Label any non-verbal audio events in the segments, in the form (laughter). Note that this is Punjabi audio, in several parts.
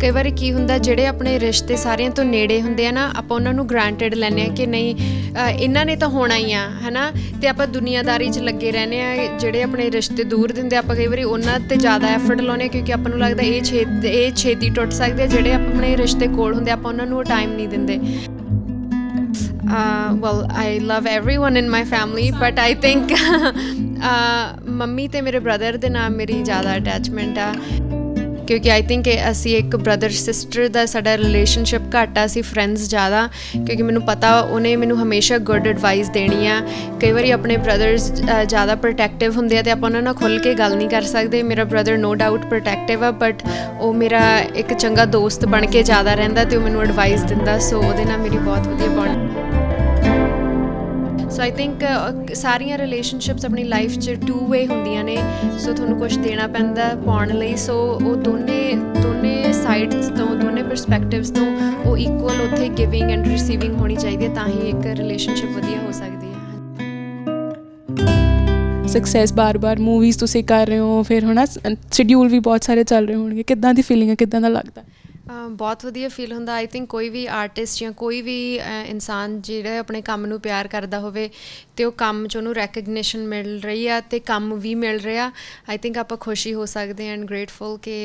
ਕਈ ਵਾਰੀ ਕੀ ਹੁੰਦਾ ਜਿਹੜੇ ਆਪਣੇ ਰਿਸ਼ਤੇ ਸਾਰਿਆਂ ਤੋਂ ਨੇੜੇ ਹੁੰਦੇ ਆ ਨਾ ਆਪਾਂ ਉਹਨਾਂ ਨੂੰ ਗ੍ਰਾਂਟਡ ਲੈਂਦੇ ਆ ਕਿ ਨਹੀਂ ਇਹਨਾਂ ਨੇ ਤਾਂ ਹੋਣਾ ਹੀ ਆ ਹਨਾ? ਤੇ ਆਪਾਂ ਦੁਨੀਆਦਾਰੀ 'ਚ ਲੱਗੇ ਰਹਿੰਦੇ ਆ ਜਿਹੜੇ ਆਪਣੇ ਰਿਸ਼ਤੇ ਦੂਰ ਦਿੰਦੇ ਆਪਾਂ ਕਈ ਵਾਰੀ ਉਹਨਾਂ ਤੇ ਜ਼ਿਆਦਾ ਐਫਰਟ ਲਾਉਂਦੇ ਹਾਂ ਕਿਉਂਕਿ ਆਪਾਂ ਨੂੰ ਲੱਗਦਾ ਇਹ ਛੇਤੀ ਇਹ ਛੇਤੀ ਟੁੱਟ ਸਕਦੇ ਜਿਹੜੇ ਆਪਣੇ ਰਿਸ਼ਤੇ ਕੋਲ ਹੁੰਦੇ ਆਪਾਂ ਉਹਨਾਂ ਨੂੰ ਟਾਈਮ ਨਹੀਂ ਦਿੰਦੇ। uh, well i love everyone in my family but i think (laughs) uh, mummy ਤੇ ਮੇਰੇ ਬ੍ਰਦਰ ਦੇ ਨਾਲ ਮੇਰੀ ਜ਼ਿਆਦਾ ਅਟੈਚਮੈਂਟ ਆ। ਕਿਉਂਕਿ ਆਈ ਥਿੰਕ ਅਸੀਂ ਇੱਕ ਬ੍ਰਦਰ ਸਿਸਟਰ ਦਾ ਸਾਡਾ ਰਿਲੇਸ਼ਨਸ਼ਿਪ ਘੱਟ ਆ, ਅਸੀਂ ਫਰੈਂਡਸ ਜ਼ਿਆਦਾ, ਕਿਉਂਕਿ ਮੈਨੂੰ ਪਤਾ ਉਹਨੇ ਮੈਨੂੰ ਹਮੇਸ਼ਾ ਗੁੱਡ ਐਡਵਾਈਸ ਦੇਣੀ ਆ। ਕਈ ਵਾਰੀ ਆਪਣੇ ਬ੍ਰਦਰਸ ਜ਼ਿਆਦਾ ਪ੍ਰੋਟੈਕਟਿਵ ਹੁੰਦੇ ਆ ਤੇ ਆਪਾਂ ਉਹਨਾਂ ਨਾਲ ਖੁੱਲ ਕੇ ਗੱਲ ਨਹੀਂ ਕਰ ਸਕਦੇ। ਮੇਰਾ ਬ੍ਰਦਰ ਨੋ ਡਾਊਟ ਪ੍ਰੋਟੈਕਟਿਵ ਆ ਬਟ ਉਹ ਮੇਰਾ ਇੱਕ ਚੰਗਾ ਦੋਸਤ ਬਣ ਕੇ ਜ਼ਿਆਦਾ ਰਹਿੰਦਾ ਤੇ ਉਹ ਮੈਨੂੰ ਐਡਵਾਈਸ ਦਿੰਦਾ ਸੋ ਉਹਦੇ ਨਾਲ ਮੇਰੀ ਬਹੁਤ ਵਧੀਆ ਬੌਂਡ ਸੋ ਆਈ ਥਿੰਕ ਸਾਰੀਆਂ ਰਿਲੇਸ਼ਨਸ਼ਿਪਸ ਆਪਣੀ ਲਾਈਫ 'ਚ ਟੂ ਵੇ ਹੁੰਦੀਆਂ ਨੇ ਸੋ ਤੁਹਾਨੂੰ ਕੁਝ ਦੇਣਾ ਪੈਂਦਾ ਪਾਉਣ ਲਈ ਸੋ ਉਹ ਦੋਨੇ ਦੋਨੇ ਸਾਈਡਸ ਤੋਂ, ਦੋਨੇ ਪਰਸਪੈਕਟਿਵਸ ਤੋਂ ਉਹ ਇਕੁਅਲ ਉੱਥੇ ਗਿਵਿੰਗ ਐਂਡ ਰਿਸੀਵਿੰਗ ਹੋਣੀ ਚਾਹੀਦੀ ਹੈ, ਤਾਂ ਹੀ ਇੱਕ ਰਿਲੇਸ਼ਨਸ਼ਿਪ ਵਧੀਆ ਹੋ ਸਕਦੀ ਹੈ। ਸਕਸੈਸ ਬਾਰ-ਬਾਰ ਮੂਵੀਜ਼ ਤੁਸੀਂ ਕਰ ਰਹੇ ਹੋ, ਫਿਰ ਹਨਾ ਸ਼ਡਿਊਲ ਵੀ ਬਹੁਤ ਸਾਰੇ ਚੱਲ ਰਹੇ ਹੋਣਗੇ, ਕਿੱਦਾਂ ਦੀ ਫੀਲਿੰਗ ਹੈ, ਕਿੱਦਾਂ ਦਾ ਲੱਗਦਾ? ਬਹੁਤ ਵਧੀਆ ਫੀਲ ਹੁੰਦਾ। ਆਈ ਥਿੰਕ ਕੋਈ ਵੀ ਆਰਟਿਸਟ ਜਾਂ ਕੋਈ ਵੀ ਇਨਸਾਨ ਜਿਹੜਾ ਆਪਣੇ ਕੰਮ ਨੂੰ ਪਿਆਰ ਕਰਦਾ ਹੋਵੇ, ਤੇ ਉਹ ਕੰਮ 'ਚ ਉਹਨੂੰ ਰੈਕਗਨੀਸ਼ਨ ਮਿਲ ਰਹੀ ਆ ਤੇ ਕੰਮ ਵੀ ਮਿਲ ਰਿਹਾ। ਆਈ ਥਿੰਕ ਆਪਾਂ ਖੁਸ਼ੀ ਹੋ ਸਕਦੇ ਹਾਂ ਐਂਡ ਗ੍ਰੇਟਫੁਲ ਕਿ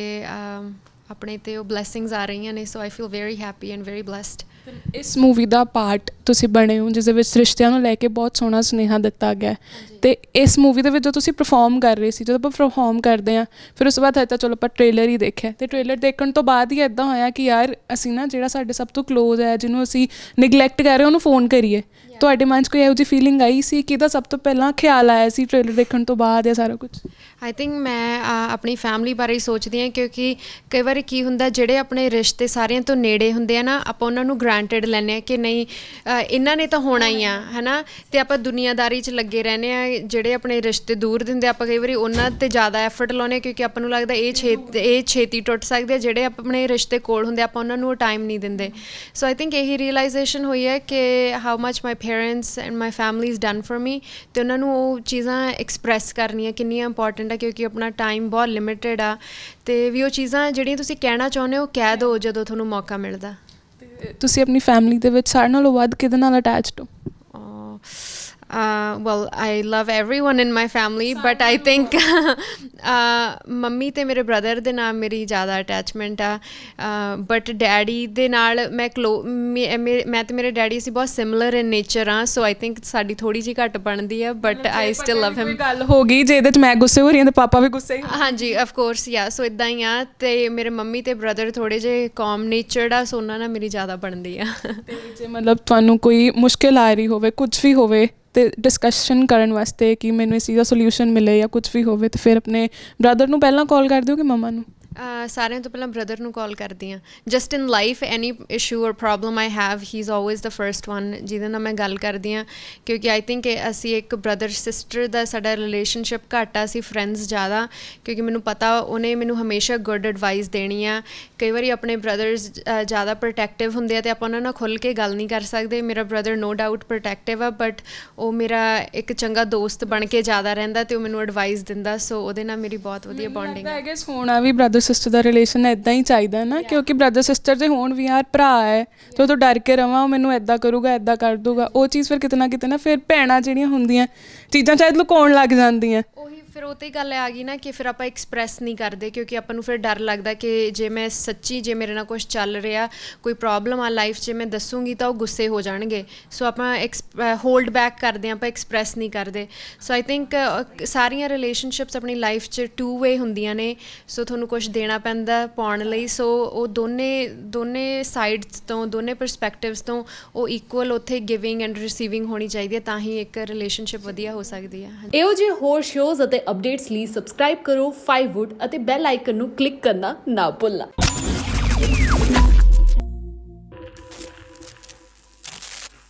ਆਪਣੇ ਤੇ ਉਹ ਬਲੇਸਿੰਗਸ ਆ ਰਹੀਆਂ ਨੇ। So I feel very happy and very blessed ਇਸ ਮੂਵੀ ਦਾ ਪਾਰਟ ਤੁਸੀਂ ਬਣੇ ਹੋ ਜਿਸ ਦੇ ਵਿੱਚ ਰਿਸ਼ਤਿਆਂ ਨੂੰ ਲੈ ਕੇ ਬਹੁਤ ਸੋਹਣਾ ਸੁਨੇਹਾ ਦਿੱਤਾ ਗਿਆ ਹੈ। ਤੇ ਇਸ ਮੂਵੀ ਦੇ ਵਿੱਚ ਜਦੋਂ ਤੁਸੀਂ ਪਰਫਾਰਮ ਕਰ ਰਹੇ ਸੀ ਜਦੋਂ ਆਪਾਂ ਪਰਫਾਰਮ ਕਰਦੇ ਆ ਫਿਰ ਉਸ ਤੋਂ ਬਾਅਦ ਹਜੇ ਤਾਂ ਚਲੋ ਆਪਾਂ ਟ੍ਰੇਲਰ ਹੀ ਦੇਖਿਆ ਤੇ ਟ੍ਰੇਲਰ ਦੇਖਣ ਤੋਂ ਬਾਅਦ ਹੀ ਇਦਾਂ ਹੋਇਆ ਕਿ ਯਾਰ ਅਸੀਂ ਨਾ ਜਿਹੜਾ ਸਾਡੇ ਸਭ ਤੋਂ ক্লোਜ਼ ਹੈ ਜਿਹਨੂੰ ਅਸੀਂ ਨੈਗਲੈਕਟ ਕਰ ਰਹੇ ਹਾਂ ਉਹਨੂੰ ਫੋਨ ਕਰੀਏ। ਤੁਹਾਡੇ ਮਨ 'ਚ ਕੋਈ ਇਹੋ ਜਿਹੀ ਫੀਲਿੰਗ ਆਈ ਸੀ ਕਿ ਇਹਦਾ ਸਭ ਤੋਂ ਪਹਿਲਾਂ ਖਿਆਲ ਆਇਆ ਸੀ ਟ੍ਰੇਲਰ ਦੇਖਣ ਤੋਂ ਬਾਅਦ ਇਹ ਸਾਰਾ ਕੁਝ ਆਈ ਥਿੰਕ ਮੈਂ ਆਪਣੀ ਫੈਮਿਲੀ ਬਾਰੇ ਹੀ ਸੋਚਦੀ ਹਾਂ ਕਿਉਂਕਿ ਕਈ ਵਾਰੀ ਕੀ ਹੁੰਦਾ ਜਿਹੜੇ ਆਪਣੇ ਰਿਸ਼ਤੇ ਸਾਰਿਆਂ ਤੋਂ ਨੇੜੇ ਹੁੰਦੇ ਆ ਨਾ ਆਪਾਂ ਉਹਨਾਂ ਨੂੰ ਗ੍ਰਾਂਟਡ ਲੈਂਦੇ ਆ ਕਿ ਨਹੀਂ ਇਹਨਾਂ ਨੇ ਤਾਂ ਹੋਣਾ ਹੀ ਆ, ਹਨਾ? ਤੇ ਆਪਾਂ ਦੁਨੀਆਦਾਰੀ 'ਚ ਲੱਗੇ ਰਹਿੰਦੇ ਆ, ਜਿਹੜੇ ਆਪਣੇ ਰਿਸ਼ਤੇ ਦੂਰ ਦਿੰਦੇ ਆਪਾਂ ਕਈ ਵਾਰੀ ਉਹਨਾਂ ਤੇ ਜ਼ਿਆਦਾ ਐਫਰਟ ਲਾਉਂਦੇ ਹਾਂ ਕਿਉਂਕਿ ਆਪਾਂ ਨੂੰ ਲੱਗਦਾ ਇਹ ਛੇਤੀ ਇਹ ਛੇਤੀ ਟੁੱਟ ਸਕਦੇ ਆ, ਜਿਹੜੇ ਆਪਣੇ ਰਿਸ਼ਤੇ ਕੋਲ ਹੁੰਦੇ ਆਪਾਂ ਉਹਨਾਂ ਨੂੰ ਟਾਈਮ ਨਹੀਂ ਦਿੰਦੇ। ਸੋ ਆਈ ਥਿੰਕ ਇਹੀ ਰੀਅਲਾਈਜੇਸ਼ਨ ਹੋਈ ਹੈ ਕਿ how much my parents and my family is done for me ਤੇ ਉਹਨਾਂ ਨੂੰ ਉਹ ਚੀਜ਼ਾਂ ਐਕਸਪ੍ਰੈਸ ਕਰਨੀਆਂ ਕਿੰਨੀਆਂ ਇੰਪੋਰਟੈਂਟ ਆ, ਕਿਉਂਕਿ ਆਪਣਾ ਟਾਈਮ ਬਹੁਤ ਲਿਮਿਟਿਡ ਆ। ਤੇ ਵੀ ਉਹ ਚੀਜ਼ਾਂ ਜਿਹੜੀਆਂ ਤੁਸੀਂ ਕਹਿਣਾ ਚਾਹੁੰਦੇ ਹੋ, ਕਹਿ ਦਿਓ ਜਦੋਂ ਤੁਹਾਨੂੰ ਮੌਕਾ ਮਿਲਦਾ। ਤੁਸੀਂ ਆਪਣੀ ਫੈਮਿਲੀ ਦੇ ਵਿੱਚ ਸਾਰਿਆਂ ਨਾਲੋਂ ਵੱਧ ਕਿਹਦੇ ਨਾਲ ਅਟੈਚਡ ਹੋ? Uh, well, I love everyone in my family, but I think (laughs) uh, mummy ਤੇ ਮੇਰੇ ਬ੍ਰਦਰ ਦੇ ਨਾਲ ਮੇਰੀ ਜ਼ਿਆਦਾ ਅਟੈਚਮੈਂਟ ਆ ਬਟ ਡੈਡੀ ਦੇ ਨਾਲ ਮੈਂ ਮੇ- ਤੇ ਮੇਰੇ ਡੈਡੀ ਅਸੀਂ ਬਹੁਤ ਸਿਮਿਲਰ ਇਨ ਨੇਚਰ ਆ ਸੋ ਆਈ ਥਿੰਕ ਸਾਡੀ ਥੋੜੀ ਜਿਹੀ ਘੱਟ ਬਣਦੀ ਆ but I still love him ਗੱਲ ਹੋ ਗਈ ਜੇ ਇਹਦੇ 'ਚ ਮੈਂ ਗੁੱਸੇ ਹੋ ਰਹੀ ਹਾਂ ਤੇ ਪਾਪਾ ਵੀ ਗੁੱਸੇ ਹੀ ਹਾਂਜੀ ਆਫ ਕੋਰਸ ਯਾ ਸੋ ਇਦਾਂ ਹੀ ਆ ਤੇ ਮੇਰੇ ਮੰਮੀ ਤੇ ਬ੍ਰਦਰ ਥੋੜੇ ਜਿਹੇ ਕਾਮ ਨੇਚਰਡ ਆ ਸੋ ਉਹਨਾਂ ਨਾਲ ਮੇਰੀ ਜ਼ਿਆਦਾ ਬਣਦੀ ਆ। ਤੇ ਜੇ ਮਤਲਬ ਤੁਹਾਨੂੰ ਕੋਈ ਮੁਸ਼ਕਿਲ ਆ ਰਹੀ ਹੋਵੇ ਕੁਝ ਵੀ ਹੋਵੇ ਤੇ ਡਿਸਕਸ਼ਨ ਕਰਨ ਵਾਸਤੇ ਕਿ ਮੈਨੂੰ ਇਸ ਚੀਜ਼ ਦਾ ਸੋਲੂਸ਼ਨ ਮਿਲੇ ਜਾਂ ਕੁਝ ਵੀ ਹੋਵੇ, ਤੇ ਫਿਰ ਆਪਣੇ ਬ੍ਰਦਰ ਨੂੰ ਪਹਿਲਾਂ ਕਾਲ ਕਰ ਦਿਓ ਕਿ ਮਮਾ ਨੂੰ? ਅਹ ਸਾਰਿਆਂ ਤੋਂ ਪਹਿਲਾਂ ਬ੍ਰਦਰ ਨੂੰ ਕਾਲ ਕਰਦੀ ਆ just in life any issue or problem I have he is always the first one ਜਿਹਦੇ ਨਾਲ ਮੈਂ ਗੱਲ ਕਰਦੀ ਆ ਕਿਉਂਕਿ ਆਈ ਥਿੰਕ ਅਸੀਂ ਇੱਕ ਬ੍ਰਦਰ ਸਿਸਟਰ ਦਾ ਸਾਡਾ ਰਿਲੇਸ਼ਨਸ਼ਿਪ ਘੱਟ ਆ ਅਸੀਂ ਫਰੈਂਡਸ ਜ਼ਿਆਦਾ। ਕਿਉਂਕਿ ਮੈਨੂੰ ਪਤਾ ਉਹਨੇ ਮੈਨੂੰ ਹਮੇਸ਼ਾ ਗੁੱਡ ਐਡਵਾਈਸ ਦੇਣੀ ਆ। ਕਈ ਵਾਰੀ ਆਪਣੇ ਬ੍ਰਦਰਸ ਜ਼ਿਆਦਾ ਪ੍ਰੋਟੈਕਟਿਵ ਹੁੰਦੇ ਆ ਤੇ ਆਪਾਂ ਉਹਨਾਂ ਨਾਲ ਖੁੱਲ ਕੇ ਗੱਲ ਨਹੀਂ ਕਰ ਸਕਦੇ। ਮੇਰਾ ਬ੍ਰਦਰ ਨੋ ਡਾਊਟ ਪ੍ਰੋਟੈਕਟਿਵ ਆ ਬਟ ਉਹ ਮੇਰਾ ਇੱਕ ਚੰਗਾ ਦੋਸਤ ਬਣ ਕੇ ਜ਼ਿਆਦਾ ਰਹਿੰਦਾ ਤੇ ਉਹ ਮੈਨੂੰ ਐਡਵਾਈਸ ਦਿੰਦਾ। ਸੋ ਉਹਦੇ ਨਾਲ ਮੇਰੀ ਬਹੁਤ ਵਧੀਆ ਬੌਂਡਿੰਗ ਆਈ ਗੈਸ ਹੋਣਾ ਵੀ ਬ੍ਰਦਰ ਸਿਸਟਰ ਦਾ ਰਿਲੇਸ਼ਨ ਇਦਾਂ ਹੀ ਚਾਹੀਦਾ ਨਾ ਕਿਉਂਕਿ ਬ੍ਰਦਰ ਸਿਸਟਰ ਦੇ ਹੋਣ ਵੀ ਯਾਰ ਭਰਾ ਹੈ ਤੇ ਤੋਂ ਡਰ ਕੇ ਰਵਾਂ ਉਹ ਮੈਨੂੰ ਇਦਾਂ ਕਰੂਗਾ ਇਦਾਂ ਕਰ ਦੂਗਾ ਉਹ ਚੀਜ਼ ਫਿਰ ਕਿਤੇ ਨਾ ਕਿਤੇ ਨਾ ਫਿਰ ਭੈਣਾਂ ਜਿਹੜੀਆਂ ਹੁੰਦੀਆਂ ਚੀਜ਼ਾਂ ਸ਼ਾਇਦ ਲੁਕਾਉਣ ਲੱਗ ਜਾਂਦੀਆਂ। ਫਿਰ ਉਹ ਤੇ ਹੀ ਗੱਲ ਆ ਗਈ ਨਾ ਕਿ ਫਿਰ ਆਪਾਂ ਐਕਸਪ੍ਰੈਸ ਨਹੀਂ ਕਰਦੇ ਕਿਉਂਕਿ ਆਪਾਂ ਨੂੰ ਫਿਰ ਡਰ ਲੱਗਦਾ ਕਿ ਜੇ ਮੈਂ ਸੱਚੀ ਜੇ ਮੇਰੇ ਨਾਲ ਕੁਝ ਚੱਲ ਰਿਹਾ, ਕੋਈ ਪ੍ਰੋਬਲਮ ਆ ਲਾਈਫ 'ਚ, ਮੈਂ ਦੱਸੂਗੀ ਤਾਂ ਉਹ ਗੁੱਸੇ ਹੋ ਜਾਣਗੇ। ਸੋ ਆਪਾਂ ਹੋਲਡ ਬੈਕ ਕਰਦੇ ਹਾਂ, ਆਪਾਂ ਐਕਸਪ੍ਰੈਸ ਨਹੀਂ ਕਰਦੇ। ਸੋ ਆਈ ਥਿੰਕ ਸਾਰੀਆਂ ਰਿਲੇਸ਼ਨਸ਼ਿਪਸ ਆਪਣੀ ਲਾਈਫ 'ਚ ਟੂ ਵੇ ਹੁੰਦੀਆਂ ਨੇ। ਸੋ ਤੁਹਾਨੂੰ ਕੁਝ ਦੇਣਾ ਪੈਂਦਾ ਪਾਉਣ ਲਈ। ਸੋ ਉਹ ਦੋਨੇ ਦੋਨੇ ਸਾਈਡਸ ਤੋਂ, ਦੋਨੇ ਪਰਸਪੈਕਟਿਵਸ ਤੋਂ ਉਹ ਇਕੁਅਲ ਉੱਥੇ ਗਿਵਿੰਗ ਐਂਡ ਰਿਸੀਵਿੰਗ ਹੋਣੀ ਚਾਹੀਦੀ ਹੈ, ਤਾਂ ਹੀ ਇੱਕ ਰਿਲੇਸ਼ਨਸ਼ਿਪ ਵਧੀਆ ਹੋ ਸਕਦੀ ਹੈ। ਇਹੋ ਜਿਹੇ ਹੋਰ ਸ਼ੋਜ਼ ਅਤੇ ਅਪਡੇਟਸ ਲਈ ਸਬਸਕ੍ਰਾਈਬ ਕਰੋ 5wood ਅਤੇ ਬੈਲ ਆਈਕਨ ਨੂੰ ਕਲਿੱਕ ਕਰਨਾ ਨਾ ਭੁੱਲਣਾ।